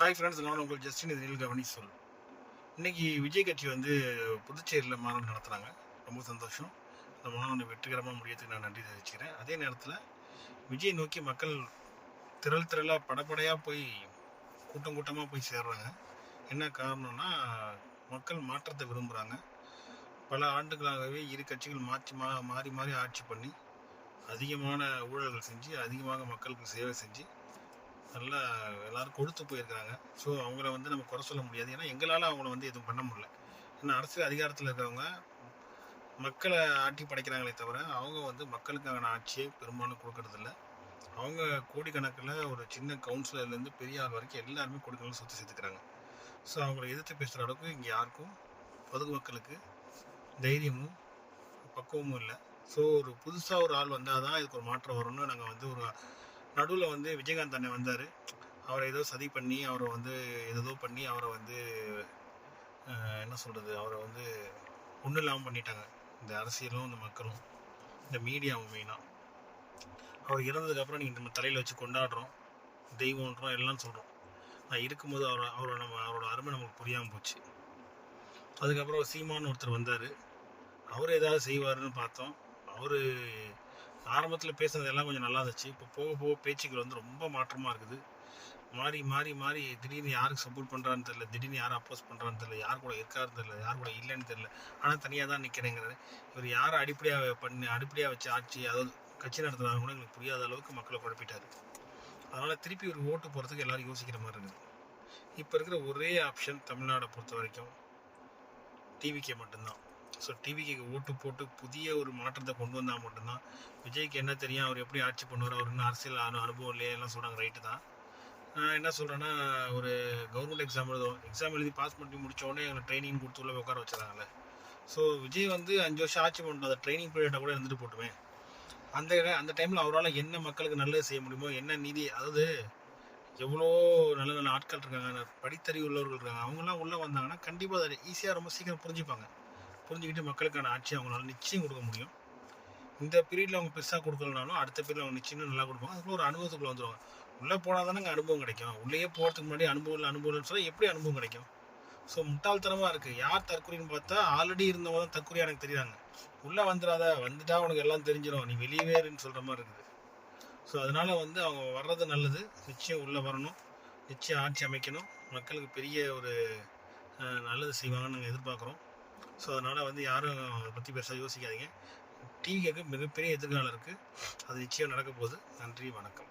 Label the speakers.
Speaker 1: Hi friends நான் உங்கள் Justin இதில் கவனி சொல். இன்னைக்கு விஜய் கட்சி வந்து புதுச்சேரியில் மாநாடு நடத்துகிறாங்க ரொம்ப சந்தோஷம். அந்த மாநாடு வெற்றிகரமாக முடியறதுக்கு நான் நன்றி தெரிவிச்சுக்கிறேன். அதே நேரத்தில் விஜய் நோக்கி மக்கள் திரள் திரளாக படப்படையாக போய் கூட்டம் கூட்டமாக போய் சேர்றாங்க. என்ன காரணம்னா மக்கள் மாற்றத்தை விரும்புகிறாங்க பல ஆண்டுகளாகவே இரு கட்சிகள் மாற்றி மா மாறி மாறி ஆட்சி பண்ணி அதிகமான ஊழல்கள் செஞ்சு அதிகமாக மக்களுக்கு சேவை செஞ்சு நல்லா எல்லாரும் கொடுத்து போயிருக்கிறாங்க ஸோ அவங்கள வந்து நம்ம குறை சொல்ல முடியாது. ஏன்னா எங்களால் அவங்கள வந்து எதுவும் பண்ண முடியல. ஏன்னா அரசியல் அதிகாரத்தில் இருக்கிறவங்க மக்களை ஆட்டி படைக்கிறாங்களே தவிர அவங்க வந்து மக்களுக்கான ஆட்சியை பெரும்பாலும் கொடுக்கறதில்ல. அவங்க கோடிக்கணக்கில் ஒரு சின்ன கவுன்சிலர்லேருந்து பெரிய ஆள் வரைக்கும் எல்லாருமே கோடிக்கணக்கில் சுற்றி சேர்த்துக்கிறாங்க. ஸோ அவங்கள எதிர்த்து பேசுகிற அளவுக்கு இங்கே யாருக்கும் பொது மக்களுக்கு தைரியமும் பக்குவமும் இல்லை. ஸோ ஒரு புதுசாக ஒரு ஆள் வந்தால் தான் இதுக்கு ஒரு மாற்றம் வரும்னு நாங்கள் வந்து ஒரு நடுவில் வந்து விஜயகாந்த் அண்ணன் வந்தார். அவரை ஏதோ சதி பண்ணி அவரை வந்து ஏதோ பண்ணி அவரை வந்து என்ன சொல்கிறது அவரை வந்து ஒன்றும் இல்லாமல் பண்ணிட்டாங்க. இந்த அரசியலும் இந்த மக்களும் இந்த மீடியாவும் மெயினாக அவர் இறந்ததுக்கப்புறம் நீங்கள் நம்ம தலையில் வச்சு கொண்டாடுறோம் தெய்வம்ன்றோம் எல்லாம் சொல்கிறோம் நான் இருக்கும்போது அவரை அவரோட நம்ம அவரோட அருமை நமக்கு புரியாமல் போச்சு. அதுக்கப்புறம் சீமான்னு ஒருத்தர் வந்தார். அவர் ஏதாவது செய்வாருன்னு பார்த்தோம். அவர் ஆரம்பத்தில் பேசுனது எல்லாம் கொஞ்சம் நல்லா இருந்துச்சு. இப்போ போக போக பேச்சுக்கள் வந்து ரொம்ப மாற்றமாக இருக்குது. மாறி மாறி மாறி திடீர்னு யாருக்கு சப்போர்ட் பண்ணுறான்னு தெரில திடீர்னு யாரை அப்போஸ் பண்ணுறான்னு தெரியல. யார் கூட இருக்காருன்னு தெரில யார் கூட இல்லைன்னு தெரில ஆனால் தனியாக தான் நிற்கிறேங்கிறாரு இவர் யாரை அடிப்படையாக பண்ணி அடிப்படையாக வச்சு ஆட்சி அதாவது கட்சி நடத்துனாங்க கூட எங்களுக்கு புரியாத அளவுக்கு மக்களை குழப்பிட்டார். அதனால் திருப்பி ஒரு ஓட்டு போகிறதுக்கு எல்லோரும் யோசிக்கிற மாதிரி இருக்குது. இப்போ இருக்கிற ஒரே ஆப்ஷன் தமிழ்நாடை பொறுத்த வரைக்கும் டிவிக்கே மட்டும்தான். ஸோ டிவிக்கு ஓட்டு போட்டு புதிய ஒரு மாற்றத்தை கொண்டு வந்தால் மட்டும்தான். விஜய்க்கு என்ன தெரியும்? அவர் எப்படி ஆட்சி பண்ணுவார்? அவர் இன்னும் அரசியல் அனு அனுபவம் இல்லையே? எல்லாம் சொல்கிறாங்க ரைட்டு தான். நான் என்ன சொல்கிறேன்னா ஒரு கவர்மெண்ட் எக்ஸாம் எழுதும் எக்ஸாம் எழுதி பாஸ் பண்ணி முடித்தோடனே எங்களை ட்ரைனிங் கொடுத்து உள்ள உட்கார வச்சுருக்காங்களே ஸோ விஜய் வந்து அஞ்சு வருஷம் ஆட்சி பண்ணுறோம் அந்த ட்ரைனிங் பீரியடை கூட இருந்துட்டு போட்டுவேன் அந்த அந்த டைமில் அவரால் என்ன மக்களுக்கு நல்லது செய்ய முடியுமோ என்ன நீதி அதாவது எவ்வளோ நல்ல நல்ல ஆட்கள் இருக்காங்க படித்தறிவு உள்ளவர்கள் இருக்காங்க அவங்களாம் உள்ளே வந்தாங்கன்னா கண்டிப்பாக அதை ஈஸியாக ரொம்ப சீக்கிரம் புரிஞ்சுப்பாங்க. புரிஞ்சுக்கிட்டு மக்களுக்கான ஆட்சி அவங்களால நிச்சயம் கொடுக்க முடியும். இந்த பீரியடில் அவங்க பெருசாக கொடுக்கலனாலும் அடுத்த பீரியட் அவங்க நிச்சயம் நல்லா கொடுப்பாங்க. அதுக்குள்ள ஒரு அனுபவத்துக்குள்ள வந்துருவாங்க. உள்ளே போனால் தானே அனுபவம் கிடைக்கும். உள்ளேயே போகிறதுக்கு முன்னாடி அனுபவம் இல்லை அனுபவம் இல்லைன்னு சொன்னால் எப்படி அனுபவம் கிடைக்கும்? ஸோ முட்டாள்தனமாக இருக்குது யார் தற்கொலைன்னு பார்த்தா ஆல்ரெடி இருந்தவங்க தான் தற்கொலையாக எனக்கு தெரியுறாங்க. உள்ளே வந்துடாத வந்துட்டா உனக்கு எல்லாம் தெரிஞ்சிடும் நீ வெளியவே இருன்னு சொல்கிற மாதிரி இருக்குது. ஸோ அதனால் வந்து அவங்க வர்றது நல்லது. நிச்சயம் உள்ளே வரணும். நிச்சயம் ஆட்சி அமைக்கணும். மக்களுக்கு பெரிய ஒரு நல்லது செய்வாங்கன்னு நாங்கள் எதிர்பார்க்குறோம். ஸோ அதனால் வந்து யாரும் அதை பற்றி பெருசாக யோசிக்காதீங்க. டிவிக்கு மிகப்பெரிய எதிர்காலம் இருக்குது அது நிச்சயம் நடக்க போகுது. நன்றி வணக்கம்.